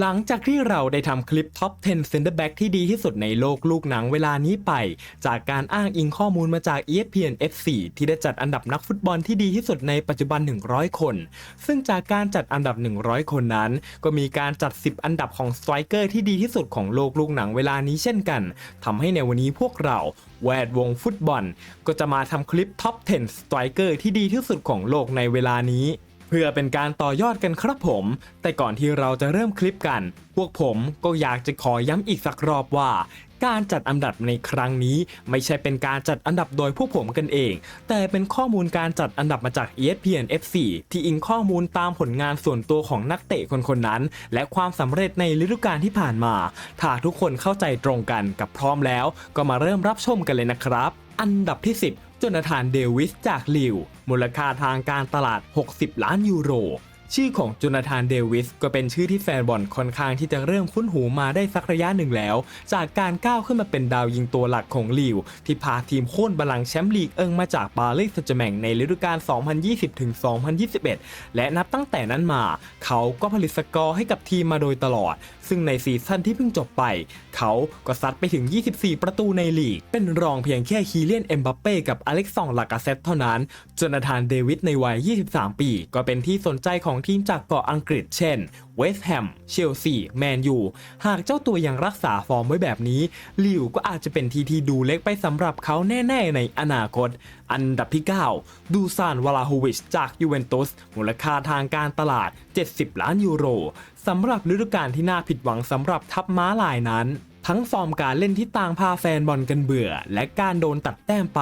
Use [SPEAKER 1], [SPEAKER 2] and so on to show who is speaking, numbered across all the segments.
[SPEAKER 1] หลังจากที่เราได้ทำคลิปท็อป10 Center Back ที่ดีที่สุดในโลกลูกหนังเวลานี้ไป จากการอ้างอิงข้อมูลมาจาก ESPN FC ที่ได้จัดอันดับนักฟุตบอลที่ดีที่สุดในปัจจุบัน 100 คน ซึ่งจากการจัดอันดับ 100 คนนั้น ก็มีการจัด 10 อันดับของสไตรเกอร์ที่ดีที่สุดของโลกลูกหนังเวลานี้เช่นกันทำให้ในวันนี้พวกเราแวดวงฟุตบอล ก็จะมาทำคลิปท็อป10 สไตรเกอร์ที่ดีที่สุดของโลกในเวลานี้ เพื่อเป็นการต่อยอดกันครับผม แต่ก่อนที่เราจะเริ่มคลิปกัน พวกผมก็อยากจะขอย้ำอีกสักรอบว่า การจัดอันดับในครั้งนี้ ไม่ใช่เป็นการจัดอันดับโดยพวกผมกันเอง แต่เป็นข้อมูลการจัดอันดับมาจาก ESPN FC ที่อิงข้อมูลตามผลงานส่วนตัวของนักเตะคนคนๆนั้น และความสำเร็จในฤดูกาลที่ผ่านมาถ้าทุกคนเข้าใจตรงกันกับพร้อมแล้ว ก็มาเริ่มรับชมกันเลยนะครับ อันดับที่ 10 จนาธานเดวิสจากลิว มูลค่าทางการตลาด 60 ล้านยูโร ชื่อของจูนาธานเดวิสก็เป็นชื่อที่แฟนบอลค่อนข้างที่จะเริ่มคุ้นหูมาได้สักระยะหนึ่งแล้ว จากการก้าวขึ้นมาเป็นดาวยิงตัวหลักของลิวที่พาทีมโค่นบัลลังแชมป์ลีกเอิงมาจากปารีสแซงต์แจร์แมงในฤดูกาล 2020-2021 และนับตั้งแต่นั้นมา เขาก็ผลิตสกอร์ให้กับทีมมาโดยตลอด ซึ่งในซีซั่นที่เพิ่งจบไป เขาก็ซัดไปถึง 24 ประตูในลีก เป็นรองเพียงแค่คีเลียนเอ็มบัปเป้กับอเล็กซองลากาเซตเท่านั้นจนาธานเดวิดในวัย 23 ปี ก็เป็นที่สนใจของทีมจากเกาะอังกฤษเช่น เวสต์แฮม เชลซี แมนยู หากเจ้าตัวยังรักษาฟอร์มไว้แบบนี้ ลิวก็อาจจะเป็นทีที่ดูเล็กไปสำหรับเขาแน่ๆในอนาคต อันดับที่ 9 ดูซานวลาโฮวิชจากยูเวนตุส มูลค่าทางการตลาด 70 ล้านยูโรสำหรับฤดูกาลที่น่าผิดหวังสำหรับทัพม้าลายนั้น ทั้งฟอร์มการเล่นที่ต่างพาแฟนบอลกันเบื่อ และการโดนตัดแต้มไป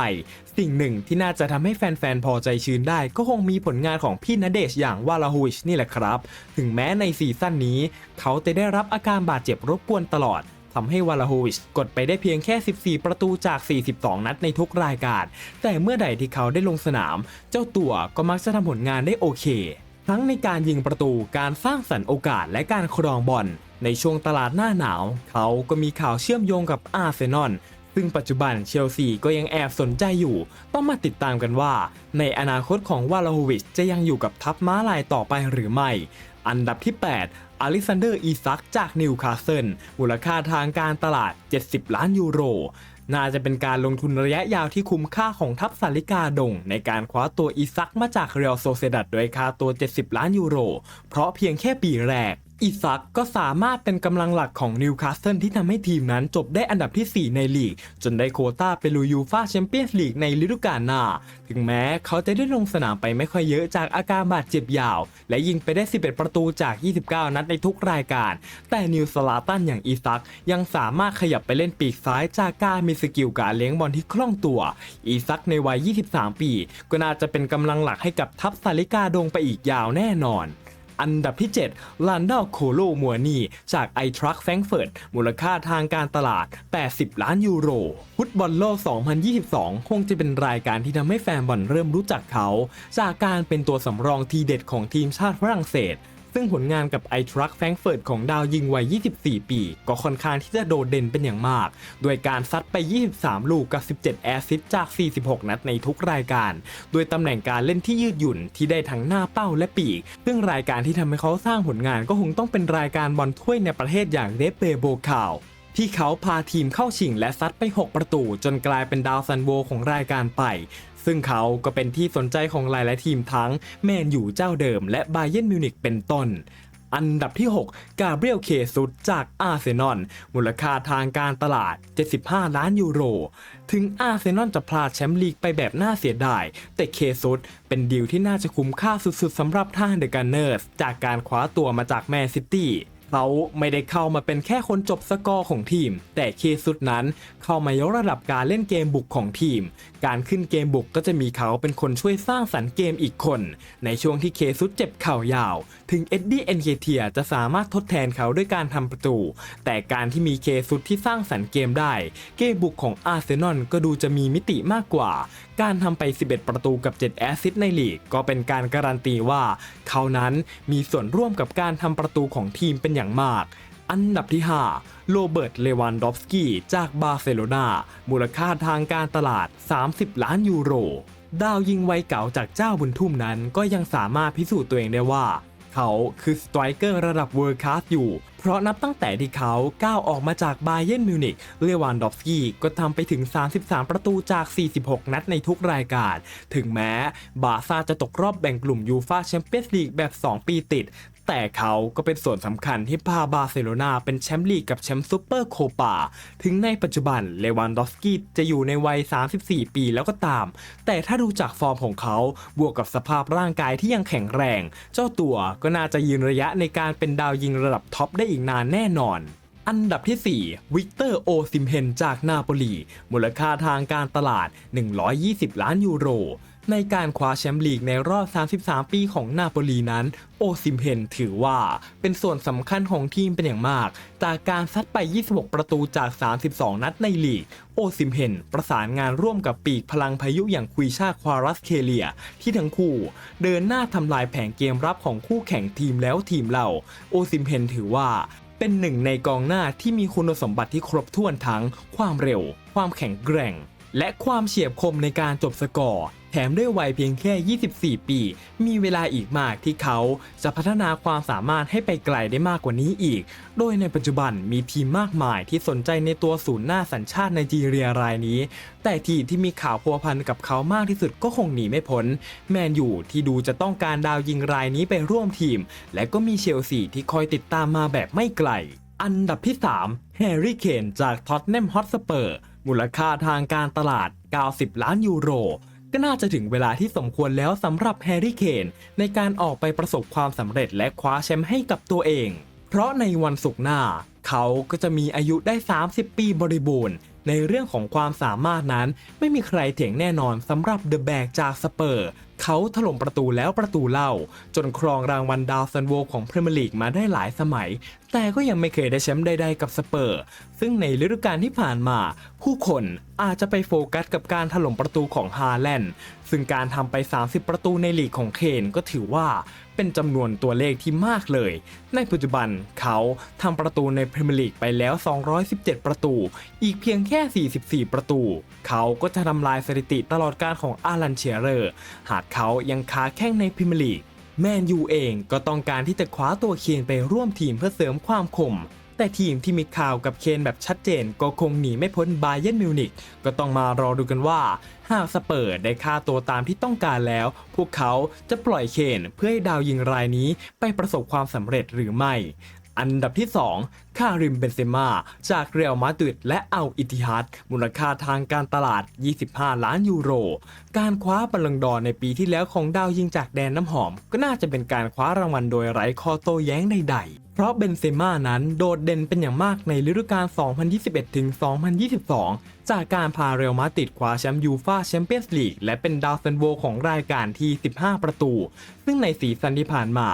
[SPEAKER 1] สิ่งหนึ่งที่น่าจะทำให้แฟนๆ พอใจชื้นได้ ก็คงมีผลงานของพี่ณเดชอย่างวาลาฮวิชนี่แหละครับ ถึงแม้ในซีซั่นนี้ เขาจะได้รับอาการบาดเจ็บรบกวนตลอดทำให้วาลาโฮวิชกดไปได้เพียงแค่ 14 ประตูจาก 42 นัดในทุกรายการ แต่เมื่อใดที่เขาได้ลงสนาม เจ้าตัวก็มักจะทำผลงานได้โอเค ทั้งในการยิงประตู การสร้างสรรค์โอกาส และการครองบอล ในช่วงตลาดหน้าหนาว เขาก็มีข่าวเชื่อมโยงกับอาร์เซนอลซึ่งปัจจุบันเชลซีก็ยังแอบสนใจอยู่ ต้องมาติดตามกันว่า ในอนาคตของวาลาโฮวิชจะยังอยู่กับทัพม้าลายต่อไปหรือไม่ อันดับที่ 8 อลิซานเดอร์อีซักจากนิวคาสเซิลมูลค่าทางการตลาด 70 ล้านยูโร น่าจะเป็นการลงทุนระยะยาวที่คุ้มค่าของทัพสาริกาดง ในการคว้าตัวอีซักมาจากเรอัลโซเซดัดโดยค่าตัว 70 ล้านยูโร เพราะเพียงแค่ปีแรก อีซักก็สามารถเป็นกำลังหลักของนิวคาสเซิลที่ทำให้ทีมนั้นจบได้อันดับที่ 4 ในลีก จนได้โคต้าไปลุยยูฟาแชมเปี้ยนส์ลีกในฤดูกาลหน้า ถึงแม้เขาจะได้ลงสนามไปไม่ค่อยเยอะจากอาการบาดเจ็บยาว และยิงไปได้ 11 ประตูจาก 29 นัดในทุกรายการ แต่นิวสลาตันอย่างอีซักยังสามารถขยับไปเล่นปีกซ้ายจากการมีสกิลการเลี้ยงบอลที่คล่องตัวอีซักในวัย 23 ปี ก็น่าจะเป็นกำลังหลักให้กับทัพซาลิกาดงไปอีกยาวแน่นอน อันดับที่ 7ลันดาโคโลมัวนีจากไอทรัคแฟรงเฟิร์ตมูลค่าทางการตลาด 80 ล้านยูโร ฟุตบอลโลก 2022 คงจะเป็นรายการที่ทำให้แฟนบอลเริ่มรู้จักเขา จากการเป็นตัวสำรองทีเด็ดของทีมชาติฝรั่งเศส ซึ่งผลงานกับไอทรัคแฟรงเฟิร์ตของดาวยิงวัย 24 ปี ก็ค่อนข้างที่จะโดดเด่นเป็นอย่างมาก โดยการซัดไป 23 ลูกกับ 17 แอสซิสจาก 46 นัดในทุกรายการ โดยตำแหน่งการเล่นที่ยืดหยุ่นที่ได้ทั้งหน้าเป้าและปีก ซึ่งรายการที่ทำให้เขาสร้างผลงานก็คงต้องเป็นรายการบอลถ้วยในประเทศอย่างเดเบโบคาวที่เขาพาทีมเข้าชิงและซัดไป 6 ประตู จนกลายเป็นดาวซันโวของรายการไป ซึ่งเขาก็เป็นที่สนใจของหลายๆทีมทั้งแมนยูเจ้าเดิมและบาเยิร์นมิวนิกเป็นต้น อันดับที่ 6 กาเบรียลเคซุสจากอาร์เซนอลมูลค่าทางการตลาด 75 ล้านยูโร ถึงอาร์เซนอลจะพลาดแชมป์ลีกไปแบบน่าเสียดาย แต่เคซุสเป็นดีลที่น่าจะคุ้มค่าสุด ๆสำหรับทางเดอะกันเนอร์สจากการคว้าตัวมาจากแมนซิตี้ เขาไม่ได้เข้ามาเป็นแค่คนจบสกอร์ของทีม แต่เคสุดนั้นเข้ามายกระดับการเล่นเกมบุกของทีม การขึ้นเกมบุกก็จะมีเขาเป็นคนช่วยสร้างสรรค์เกมอีกคน ในช่วงที่เคซุดเจ็บเข่ายาว ถึงเอ็ดดี้เอ็นเคเทียจะสามารถทดแทนเขาด้วยการทำประตู แต่การที่มีเคซุดที่สร้างสรรค์เกมได้ เกมบุกของอาร์เซนอลก็ดูจะมีมิติมากกว่า การทำไป 11 ประตูกับ 7 แอสซิสต์ในลีก ก็เป็นการการันตีว่า เขานั้นมีส่วนร่วมกับการทำประตูของทีมเป็นอย่างมาก อันดับที่ 5 โรเบิร์ต เลวันดอฟสกี้ จากบาร์เซโลนา มูลค่าทางการตลาด 30 ล้านยูโร ดาวยิงไวเก่าจากเจ้าบุญทุ่มนั้นก็ยังสามารถพิสูจน์ตัวเองได้ว่า เขาคือสไตรเกอร์ระดับเวิร์คคาสอยู่ เพราะนับตั้งแต่ที่เขาก้าวออกมาจากบาเยนมิวนิกเลวานดอฟสกี้ก็ทำไปถึง 33 ประตูจาก 46 นัดในทุกรายการ ถึงแม้บาซ่าจะตกรอบแบ่งกลุ่มยูฟาแชมเปี้ยนส์ลีกแบบ 2 ปีติด แต่เขาก็เป็นส่วนสำคัญที่พาบาร์เซโลนาเป็นแชมป์ลีกกับแชมป์ซูเปอร์โคปา ถึงในปัจจุบันเลวานดอฟสกี้จะอยู่ในวัย 34 ปีแล้วก็ตาม แต่ถ้าดูจากฟอร์มของเขาบวกกับสภาพร่างกายที่ยังแข็งแรง เจ้าตัวก็น่าจะยืนระยะในการเป็นดาวยิงระดับท็อปได้อีกนานแน่นอนอันดับที่ 4 วิกเตอร์โอซิมเฮนจากนาโปลี มูลค่าทางการตลาด 120 ล้านยูโร ในการคว้าแชมป์ลีกในรอบ 33 ปีของนาโปลีนั้น โอซิมเฮนถือว่าเป็นส่วนสำคัญของทีมเป็นอย่างมาก จากการซัดไป 26 ประตูจาก 32 นัดในลีก โอซิมเฮนประสานงานร่วมกับปีกพลังพายุอย่างคุยชาควารัสเคเลีย ที่ทั้งคู่ เดินหน้าทำลายแผงเกมรับของคู่แข่งทีมแล้วทีมเรา โอซิมเฮนถือว่าเป็นหนึ่งในกองหน้าที่มีคุณสมบัติที่ครบถ้วนทั้ง ความเร็ว ความแข็งแกร่ง และความเฉียบคมในการจบสกอร์ ถมด้วยวัยเพียงแค่ 24 ปี มีเวลาอีกมากที่เขาจะพัฒนาความสามารถให้ไปไกลได้มากกว่านี้อีก โดยในปัจจุบันมีทีมมากมายที่สนใจในตัวศูนย์หน้าสัญชาติไนจีเรียรายนี้ แต่ทีมที่มีข่าวพัวพันกับเขามากที่สุดก็คงหนีไม่พ้น แมนยูที่ดูจะต้องการดาวยิงรายนี้ไปร่วมทีม และก็มีเชลซีที่คอยติดตามมาแบบไม่ไกล อันดับที่ 3 แฮร์รี่เคนจากท็อตแนมฮอตสเปอร์มูลค่าทางการตลาด 90 ล้านยูโร ก็น่าจะถึงเวลาที่สมควรแล้วสำหรับแฮร์รี่เคนในการออกไปประสบความสำเร็จและคว้าแชมป์ให้กับตัวเอง เพราะในวันศุกร์หน้า เขาก็จะมีอายุได้ 30 ปีบริบูรณ์ ในเรื่องของความสามารถนั้น ไม่มีใครเถียงแน่นอนสำหรับเดอะแบกจากสเปอร์เขาถล่มประตูแล้วประตูเล่า จนครองรางวัลดาวซันโวของพรีเมียร์ลีกมาได้หลายสมัย แต่ก็ยังไม่เคยได้แชมป์ใดๆกับสเปอร์ ซึ่งในฤดูกาลที่ผ่านมา ผู้คนอาจจะไปโฟกัสกับการถล่มประตูของฮาแลนด์ซึ่งการทำไป 30 ประตูในลีกของเคนก็ถือว่าเป็นจำนวนตัวเลขที่มากเลย ในปัจจุบันเขาทำประตูในพรีเมียร์ลีกไปแล้ว 217 ประตู อีกเพียงแค่ค่ 44 ประตู เขาก็จะทำลายสถิติตลอดการของอารันเชียเรอร์ หากเขายังค้าแข้งในพรีเมียร์ลีก แมนยูเองก็ต้องการที่จะคว้าตัวเคนไปร่วมทีมเพื่อเสริมความคม แต่ทีมที่มีข่าวกับเคนแบบชัดเจน ก็คงหนีไม่พ้นบาเย r n นมิวนิกก็ต้องมารอดูกันว่า หากสเปอร์ได้ค่าตัวตามที่ต้องการแล้ว พวกเขาจะปล่อยเคนเพื่อให้ดาวยิงรายนี้ไปประสบความสำเร็จหรือไม่ อันดับที่ 2 คาริมเบนเซม่าจากเรอัลมาดริดและเอัลอิติฮัดมูลค่าทางการตลาด 25 ล้านยูโร การคว้าบอลลังดอร์ในปีที่แล้วของดาวยิงจากแดนน้ำหอม ก็น่าจะเป็นการคว้ารางวัลโดยไร้ข้อโต้แย้งใดๆเพราะเบนเซม่านั้นโดดเด่นเป็นอย่างมากในฤดูกาล 2021-2022 จากการพาเรอัลมาดริดคว้าแชมป์ยูฟาแชมเปี้ยนส์ลีกและเป็นดาวซันโวของรายการที่ 15 ประตู ซึ่งในสีซันที่ผ่านมา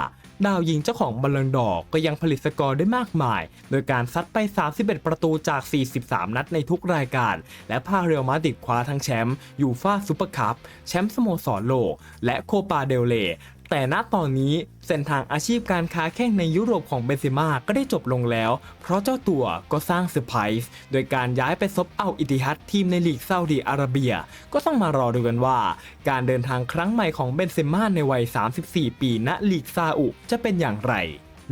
[SPEAKER 1] ดาวยิงเจ้าของบอลลงดอกก็ยังผลิตสกอร์ได้มากมาย โดยการซัดไป 31 ประตูจาก 43 นัดในทุกรายการ และพาเรอัลมาดริดคว้าทั้งแชมป์ยูฟาซูเปอร์คัพแชมป์สโมสรโลก และโคปาเดลเล แต่ณตอนนี้เส้นทางอาชีพการค้าแข่งในยุโรปของเบนเซม่าก็ได้จบลงแล้ว เพราะเจ้าตัวก็สร้างเซอร์ไพรส์โดยการย้ายไปซบเอาอิติฮัดทีมในลีกซาอุดีอาระเบีย ก็ต้องมารอดูกันว่า การเดินทางครั้งใหม่ของเบนเซม่าในวัย 34 ปีณลีกซาอุจะเป็นอย่างไร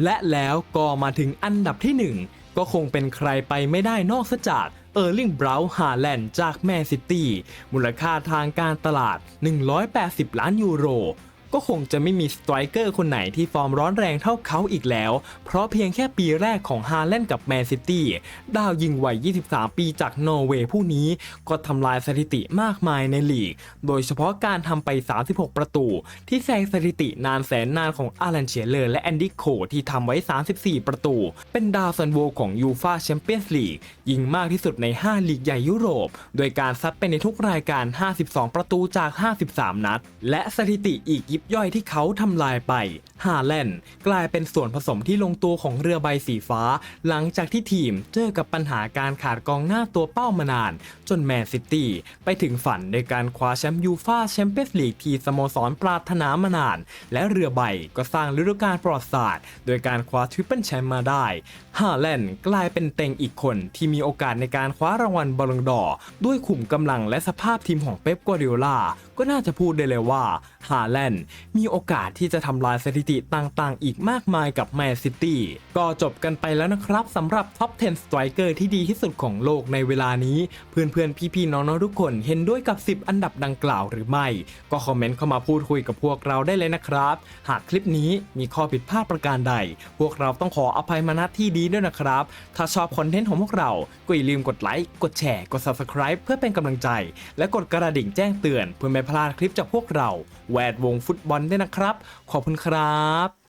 [SPEAKER 1] และแล้วก็มาถึงอันดับที่ 1 ก็คงเป็นใครไปไม่ได้นอกจากเออร์ลิงบราวน์ฮาแลนด์จากแมนซิตี้มูลค่าทางการตลาด 180 ล้านยูโร ก็คงจะไม่มีสไตรเกอร์คนไหนที่ฟอร์มร้อนแรงเท่าเขาอีกแล้ว เพราะเพียงแค่ปีแรกของฮาแลนด์กับแมนซิตี้ดาวยิงวัย 23 ปีจากนอร์เวย์ผู้นี้ก็ทำลายสถิติมากมายในลีก โดยเฉพาะการทำไป 36 ประตู ที่แซงสถิตินานแสนนานของอารันเชียเลอร์และแอนดี้โคที่ทำไว้ 34 ประตู เป็นดาวซันโวของยูฟาแชมเปี้ยนส์ลีกยิงมากที่สุดใน 5 ลีกใหญ่ยุโรป โดยการซัดไปในทุกรายการ 52 ประตูจาก 53 นัด และสถิติอีกยิบย่อยที่เขาทำลายไปฮาแลนด์กลายเป็นส่วนผสมที่ลงตัวของเรือใบสีฟ้า หลังจากที่ทีมเจอกับปัญหาการขาดกองหน้าตัวเป้ามานาน จนแมนซิตี้ไปถึงฝันในการคว้าแชมป์ยูฟาแชมเปี้ยนส์ลีกที่สโมสรปรารถนามานาน และเรือใบก็สร้างฤดูกาลประวัติศาสตร์ โดยการคว้าทริปเปิลแชมป์มาได้ฮาแลนด์กลายเป็นเต็งอีกคนที่มีโอกาสในการคว้ารางวัลบอลลงดอร์ด้วยขุมกำลังและสภาพทีมของเป๊ปกัวเดียล่าก็น่าจะพูดได้เลยว่าฮาแลนด์มีโอกาสที่จะทำลายสถิติต่างๆ อีกมากมายกับแมนซิตี้ก็จบกันไปแล้วนะครับสำหรับท็อป 10 สไตรเกอร์ที่ดีที่สุดของโลกในเวลานี้ เพื่อนๆ พี่ๆ น้องๆ ทุกคนเห็นด้วยกับ 10 อันดับดังกล่าวหรือไม่ ก็คอมเมนต์เข้ามาพูดคุยกับพวกเราได้เลยนะครับ หากคลิปนี้มีข้อผิดพลาดประการใด พวกเราต้องขออภัยมาณที่ดีด้วยนะครับ ถ้าชอบคอนเทนต์ของพวกเราก็อย่าลืมกดไลค์กดแชร์กด subscribe เพื่อเป็นกำลังใจ และกดกระดิ่งแจ้งเตือนเพื่อไม่พลาดคลิปจากพวกเราแวดวงฟุตบอลด้วยนะครับ ขอบคุณครับ